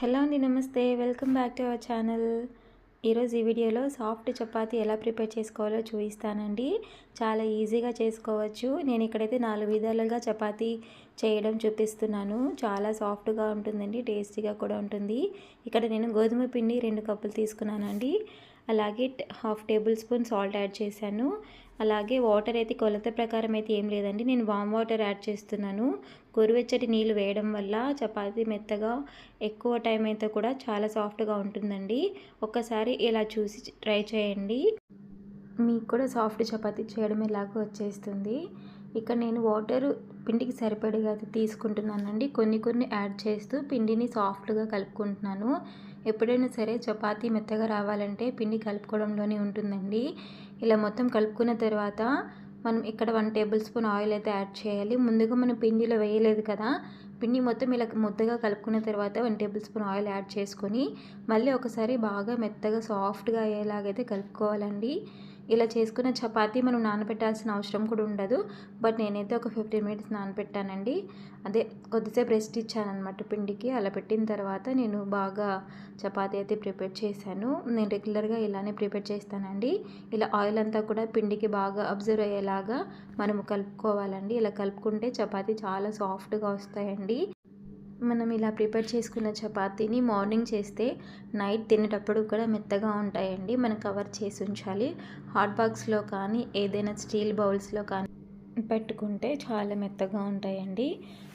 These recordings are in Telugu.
హలో అండి నమస్తే. Welcome back to our channel. ఈరోజు ఈ వీడియోలో సాఫ్ట్ చపాతి ఎలా ప్రిపేర్ చేసుకోవాలో చూపిస్తానండి. చాలా ఈజీగా చేసుకోవచ్చు. నేను ఇక్కడైతే నాలుగు విధాలుగా చపాతీ చేయడం చూపిస్తున్నాను. చాలా సాఫ్ట్గా ఉంటుందండి టేస్టీగా కూడా ఉంటుంది. ఇక్కడ నేను గోధుమ పిండి రెండు కప్పులు తీసుకున్నానండి. అలాగే half tablespoon salt add చేశాను. అలాగే వాటర్ అయితే కొలత ప్రకారం అయితే ఏం లేదండి. నేను వామ్ వాటర్ యాడ్ చేస్తున్నాను. గోరువెచ్చటి నీళ్ళు వేయడం వల్ల చపాతీ మెత్తగా ఎక్కువ టైం అయితే కూడా చాలా సాఫ్ట్గా ఉంటుందండి. ఒక్కసారి ఇలా చూసి ట్రై చేయండి. మీకు కూడా సాఫ్ట్ చపాతీ చేయడం ఇలాగ వచ్చేస్తుంది. ఇక్కడ నేను వాటర్ పిండికి సరిపడగా అయితే తీసుకుంటున్నానండి. కొన్ని కొన్ని యాడ్ చేస్తూ పిండిని సాఫ్ట్గా కలుపుకుంటున్నాను. ఎప్పుడైనా సరే చపాతీ మెత్తగా రావాలంటే పిండి కలుపుకోవడంలోనే ఉంటుందండి. ఇలా మొత్తం కలుపుకున్న తర్వాత మనం ఇక్కడ వన్ టేబుల్ స్పూన్ ఆయిల్ అయితే యాడ్ చేయాలి. ముందుగా మనం పిండిలో వేయలేదు కదా పిండి మొత్తం ఇలా ముద్దగా కలుపుకున్న తర్వాత one tablespoon oil add చేసుకొని మళ్ళీ ఒకసారి బాగా మెత్తగా సాఫ్ట్గా అయ్యేలాగైతే కలుపుకోవాలండి. ఇలా చేసుకున్న చపాతీ మనం నానబెట్టాల్సిన అవసరం కూడా ఉండదు. బట్ నేనైతే ఒక ఫిఫ్టీన్ మినిట్స్ నానబెట్టానండి. అదే కొద్దిసేపు రెస్ట్ ఇచ్చానమాట పిండికి. అలా పెట్టిన తర్వాత నేను బాగా చపాతీ అయితే ప్రిపేర్ చేశాను. నేను రెగ్యులర్గా ఇలానే ప్రిపేర్ చేస్తానండి. ఇలా ఆయిల్ అంతా కూడా పిండికి బాగా అబ్జర్వ్ అయ్యేలాగా మనము కలుపుకోవాలండి. ఇలా కలుపుకుంటే చపాతీ చాలా సాఫ్ట్గా వస్తాయండి. మనం ఇలా ప్రిపేర్ చేసుకున్న చపాతీని మార్నింగ్ చేస్తే నైట్ తినేటప్పుడు కూడా మెత్తగా ఉంటాయండి. మనం కవర్ చేసి ఉంచాలి. హాట్ బాక్స్లో కానీ ఏదైనా స్టీల్ బౌల్స్లో కానీ పెట్టుకుంటే చాలా మెత్తగా ఉంటాయండి.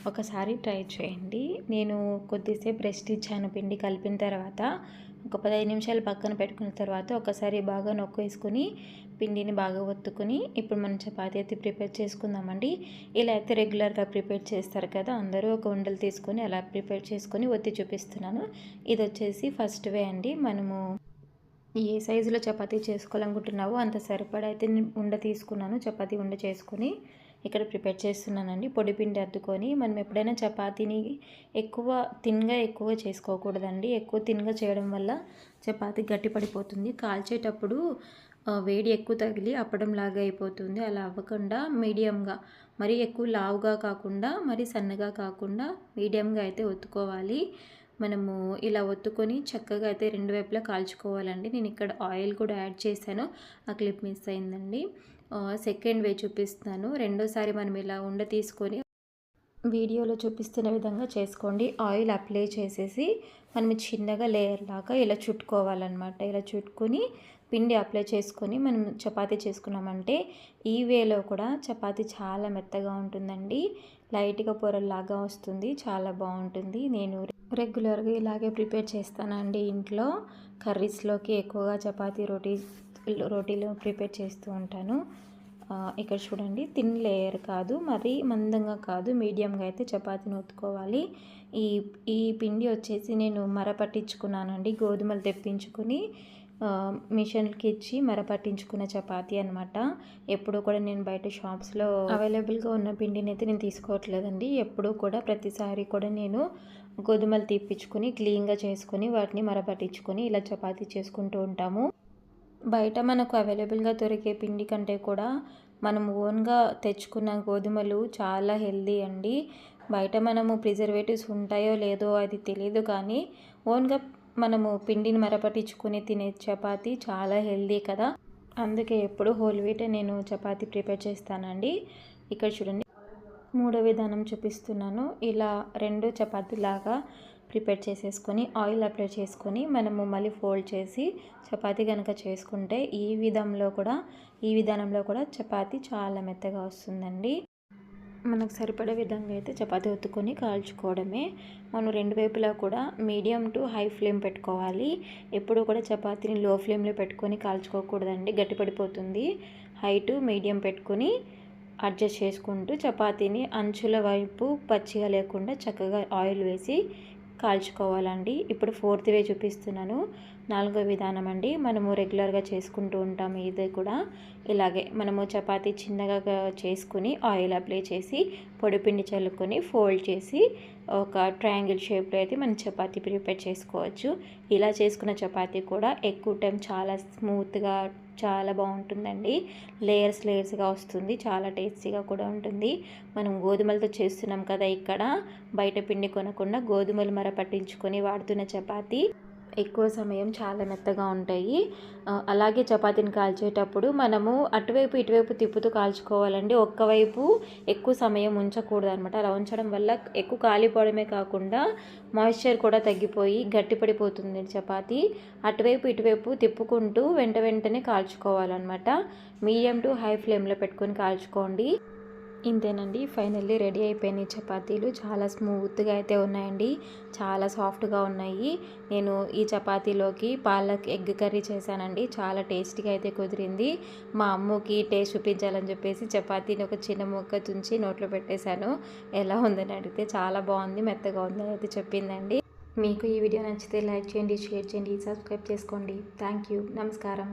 ఒకసారి ట్రై చేయండి. నేను కొద్దిసేపు రెస్ట్ ఇచ్చాను. పిండి కలిపిన తర్వాత ఒక పదహైదు నిమిషాలు పక్కన పెట్టుకున్న తర్వాత ఒకసారి బాగా నొక్కు వేసుకొని పిండిని బాగా ఒత్తుకొని ఇప్పుడు మనం చపాతీ అయితే ప్రిపేర్ చేసుకుందామండి. ఇలా అయితే రెగ్యులర్గా ప్రిపేర్ చేస్తారు కదా అందరూ ఒక ఉండలు తీసుకొని అలా ప్రిపేర్ చేసుకొని ఒత్తి చూపిస్తున్నాను. ఇది వచ్చేసి ఫస్ట్ వే అండి. మనము ఏ సైజులో చపాతీ చేసుకోవాలనుకుంటున్నావో అంత సరిపడా అయితే ఉండ తీసుకున్నాను. చపాతీ ఉండ చేసుకొని ఇక్కడ ప్రిపేర్ చేస్తున్నానండి. పొడిపిండి అద్దుకొని మనం ఎప్పుడైనా చపాతీని ఎక్కువ తిన్గా ఎక్కువ చేసుకోకూడదండి. ఎక్కువ తిన్గా చేయడం వల్ల చపాతీ గట్టి పడిపోతుంది. కాల్చేటప్పుడు వేడి ఎక్కువ తగిలి అప్పడం లాగా అయిపోతుంది. అలా అవ్వకుండా మీడియంగా మరీ ఎక్కువ లావుగా కాకుండా మరీ సన్నగా కాకుండా మీడియంగా అయితే ఒత్తుకోవాలి. మనము ఇలా ఒత్తుకొని చక్కగా అయితే రెండు వైపులా కాల్చుకోవాలండి. నేను ఇక్కడ ఆయిల్ కూడా యాడ్ చేశాను. ఆ క్లిప్ మిస్ అయిందండి. సెకండ్ వే చూపిస్తాను రెండోసారి మనం ఇలా ఉండ తీసుకొని వీడియోలో చూపిస్తున్న విధంగా చేసుకోండి. ఆయిల్ అప్లై చేసేసి మనం చిన్నగా లేయర్ లాగా ఇలా చుట్టుకోవాలన్నమాట. ఇలా చుట్టుకొని పిండి అప్లై చేసుకొని మనం చపాతీ చేసుకున్నామంటే ఈ వేలో కూడా చపాతీ చాలా మెత్తగా ఉంటుందండి. లైట్గా పొరల్లాగా వస్తుంది. చాలా బాగుంటుంది. నేను రెగ్యులర్గా ఇలాగే ప్రిపేర్ చేస్తానండి ఇంట్లో. కర్రీస్లోకి ఎక్కువగా చపాతీ రోటీ రోటీలు ప్రిపేర్ చేస్తూ ఉంటాను. ఇక్కడ చూడండి థిన్ లేయర్ కాదు మరి మందంగా కాదు మీడియంగా అయితే చపాతీని ఒత్తుకోవాలి. ఈ ఈ పిండి వచ్చేసి నేను మర పట్టించుకున్నానండి గోధుమలు తెప్పించుకుని మిషన్కి ఇచ్చి మర పట్టించుకున్న చపాతీ అనమాట ఎప్పుడూ కూడా నేను బయట షాప్స్లో అవైలబుల్గా ఉన్న పిండిని అయితే నేను తీసుకోవట్లేదండి. ఎప్పుడూ కూడా ప్రతిసారి కూడా నేను గోధుమలు తీపిచ్చుకొని క్లీన్గా చేసుకొని వాటిని మర పట్టించుకొని ఇలా చపాతీ చేసుకుంటూ ఉంటాము. బయట మనకు అవైలబుల్గా దొరికే పిండి కంటే కూడా మనం ఓన్గా తెచ్చుకున్న గోధుమలు చాలా హెల్దీ అండి. బయట మనము ప్రిజర్వేటివ్స్ ఉంటాయో లేదో అది తెలియదు కానీ ఓన్గా మనము పిండిని మరపట్టించుకుని తినే చపాతి చాలా హెల్దీ కదా. అందుకే ఎప్పుడు హోల్ వీటే నేను చపాతి ప్రిపేర్ చేస్తానండి. ఇక్కడ చూడండి. మూడో విధానం చూపిస్తున్నాను. ఇలా రెండు చపాతీలాగా ప్రిపేర్ చేసేసుకొని ఆయిల్ అప్లై చేసుకొని మనము మళ్ళీ ఫోల్డ్ చేసి చపాతి కనుక చేసుకుంటే ఈ విధంలో కూడా ఈ విధానంలో కూడా చపాతి చాలా మెత్తగా వస్తుందండి. మనకు సరిపడే విధంగా అయితే చపాతీ ఒత్తుకొని కాల్చుకోవడమే. మనం రెండు వైపులా కూడా మీడియం టు హై ఫ్లేమ్ పెట్టుకోవాలి. ఎప్పుడు కూడా చపాతీని లో ఫ్లేమ్లో పెట్టుకొని కాల్చుకోకూడదండి. గట్టిపడిపోతుంది హై టు మీడియం పెట్టుకొని అడ్జస్ట్ చేసుకుంటూ చపాతీని అంచుల వైపు పచ్చిగా లేకుండా చక్కగా ఆయిల్ వేసి కాల్చుకోవాలండి. ఇప్పుడు ఫోర్త్ వే చూపిస్తున్నాను. నాలుగో విధానం అండి. మనము రెగ్యులర్గా చేసుకుంటూ ఉంటాం ఇది కూడా. ఇలాగే మనము చపాతి చిన్నగా చేసుకుని ఆయిల్ అప్లై చేసి పొడిపిండి చల్లుకొని ఫోల్డ్ చేసి ఒక ట్రయాంగిల్ షేప్లో అయితే మనం చపాతీ ప్రిపేర్ చేసుకోవచ్చు. ఇలా చేసుకున్న చపాతీ కూడా ఎక్కువ టైం చాలా స్మూత్గా చాలా బాగుంటుందండి. లేయర్స్ లేయర్స్గా వస్తుంది. చాలా టేస్టీగా కూడా ఉంటుంది. మనం గోధుమలతో చేస్తున్నాం కదా ఇక్కడ. బయట పిండి కొనకుండా గోధుమలు మర పట్టించుకొని వాడుతున్న చపాతీ. ఎక్కువ సమయం చాలా మెత్తగా ఉంటాయి. అలాగే చపాతీని కాల్చేటప్పుడు మనము అటువైపు ఇటువైపు తిప్పుతూ కాల్చుకోవాలండి. ఒక్కవైపు ఎక్కువ సమయం ఉంచకూడదు అనమాట అలా ఉంచడం వల్ల ఎక్కువ కాలిపోవడమే కాకుండా మాయిశ్చర్ కూడా తగ్గిపోయి గట్టిపడిపోతుంది చపాతీ. అటువైపు ఇటువైపు తిప్పుకుంటూ వెంట వెంటనే కాల్చుకోవాలన్నమాట. మీడియం టు హై ఫ్లేమ్లో పెట్టుకొని కాల్చుకోండి. ఇంతేనండి. ఫైనల్లీ రెడీ అయిపోయినాయి చపాతీలు. చాలా స్మూత్గా అయితే ఉన్నాయండి. చాలా సాఫ్ట్గా ఉన్నాయి. నేను ఈ చపాతీలోకి పాలక్ ఎగ్ కర్రీ చేశానండి. చాలా టేస్టీగా అయితే కుదిరింది. మా అమ్మకి టేస్ట్ చూపించాలని చెప్పేసి చపాతీని ఒక చిన్న ముక్క తుంచి నోట్లో పెట్టేశాను. ఎలా ఉందని అడిగితే చాలా బాగుంది మెత్తగా ఉందని అయితే చెప్పిందండి. మీకు ఈ వీడియో నచ్చితే లైక్ చేయండి షేర్ చేయండి సబ్స్క్రైబ్ చేసుకోండి. థ్యాంక్ యూ నమస్కారం.